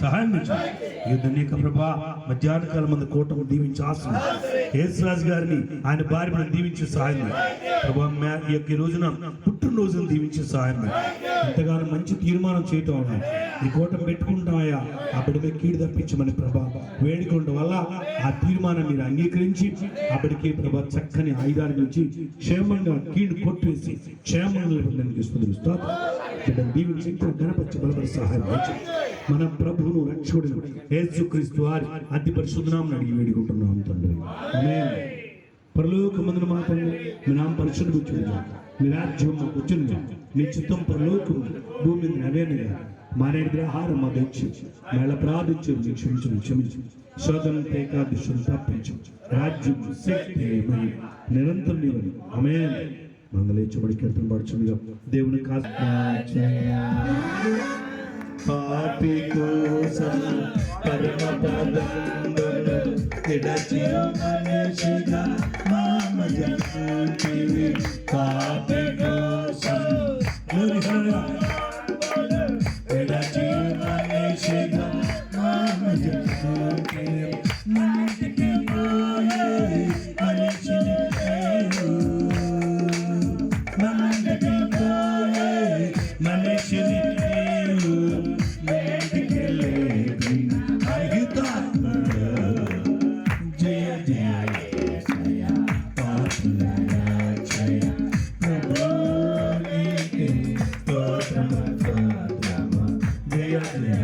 సహాయం యుద్ధ నీక ప్రభా మధ్యాహ్న కాలం మంది కూటమి దీవించి ఆశ్రమం యేసురాజు గారిని ఆయన భార్యను దీవించి సహాయం ప్రభా మే- ఈ యొక్క రోజున పుట్టినరోజును దీవించి సహాయం ఇంతగానో ఎంతగానో మంచి తీర్మానం చేయటం వల్ల ఈ కోటం పెట్టుకుంటామయ్యా ఆ బిడ్డపై కీడు తప్పించమని ప్రభా వేడుకోవడం వల్ల ఆ తీర్మానం మీరు అంగీకరించి అప్పటికే ప్రభా చక్కని ఆయుధాన్ని నుంచి క్షేమంగా కీడు కొట్టివేసి క్షేమంగా నిలబడడానికి దీవించి గణపతి బలపడి సహాయం మన ప్రభువును రక్షకుడు యేసుక్రీస్తు వారి అతి పరిశుద్ధనామం అడిగి వేడుకుంటున్నాం తండ్రి. పరలోక పరలోకమందున మా మీ నామ పరిశుద్ధి కూర్చుని మీ రాజ్యం మాకు వచ్చునుగా మీ చిత్తం పరలోకం భూమి మీద నవేనుగా మా నేటి ఆహారం మా దయచి మేళ ప్రార్థించు మీ క్షమించు. క్షమించు శోధన ఏకాదశులు తప్పించు రాజ్యం శక్తి నిరంతరం నీవని అమే మంగళేచ్చబడి కీర్తన పడుచుండగా దేవుని కాదు పాపి కోసం పరమ పదంలో విడచిన మనిషిగా మామయ్య పాపి కోసం విడచిన మనిషిగా మామయ్య మనిషికి યાદ નહીં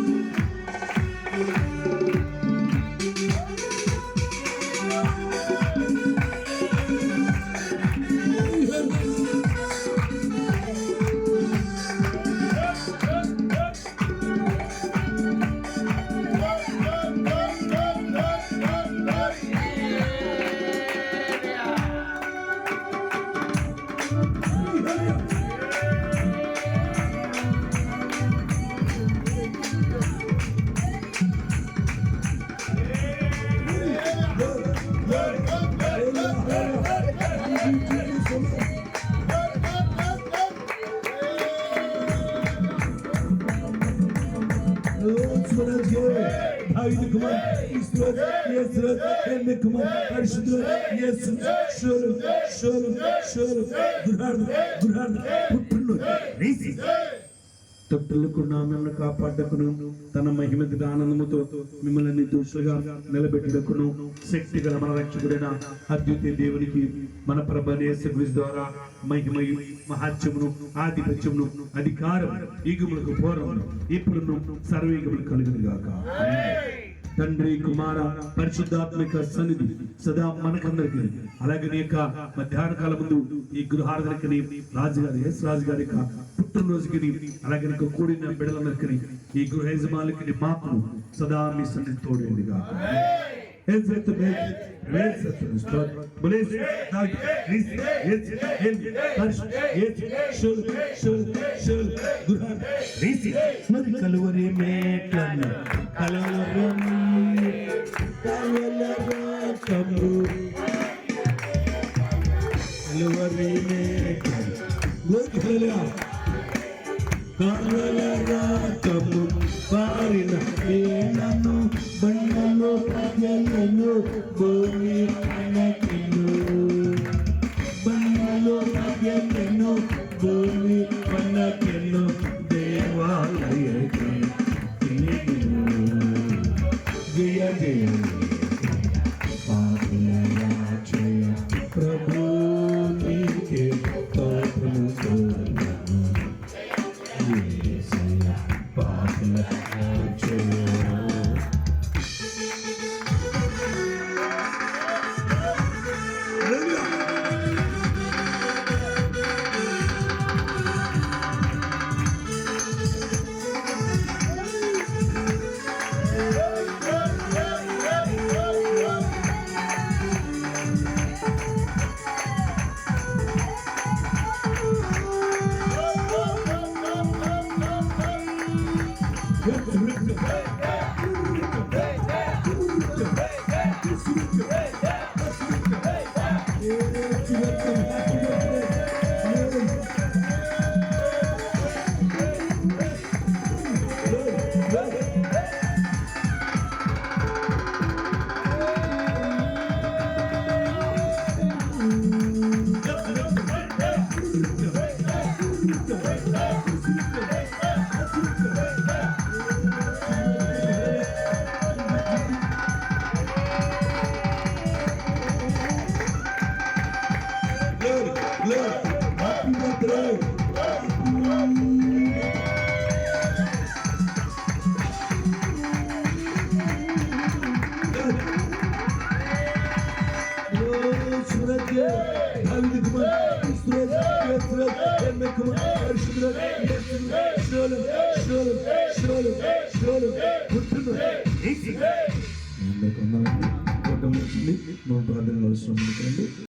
Haydi kuman, istirat, yestirat, emme kuman, karşıdır, yesin, şörüm, şörüm, şörüm, durardı, durardı, put pırlı, reisiz. తప్పులకు మిమ్మల్ని కాపాడకును తన మహిమతిగా ఆనందముతో మిమ్మల్ని దోషులుగా నిలబెట్టుకును శక్తి గల మన రక్షకుడైన అద్వితీయ దేవునికి మన ప్రభనేశ్వరి ద్వారా మహిమయు మహాత్యమును ఆధిపత్యమును అధికారం ఈగుములకు పూర్వమును ఇప్పుడును సర్వీగములు కలుగును గాక తండ్రి కుమార పరిశుద్ధాత్మిక సన్నిధి సదా మనకందరికి. అలాగే నీ యొక్క మధ్యాహ్న కాలం ముందు ఈ గృహార్థనకి రాజుగారి ఎస్ రాజు గారి యొక్క పుట్టినరోజుకి అలాగే నీకు కూడిన బిడలందరికీ ఈ గృహ యజమానికి మాకు సదా మీ సన్నిధి తోడేందిగా انزل تبهج رزق أستاذ بوليس داك رزق يت هل قرش يت شل شل شل درهم رزق مر كلوري ميكلم كلورم كلورم كمرو كلوري ميكلم قول كلورم كلورم 네. Welt, in mir kommen, er ist wieder, jetzt sind wir, Schnurren, Schnurren, Schnurren, Schnurren, und immer, easy. In mir kommen, Gott, damit mit, mein Bruder, los,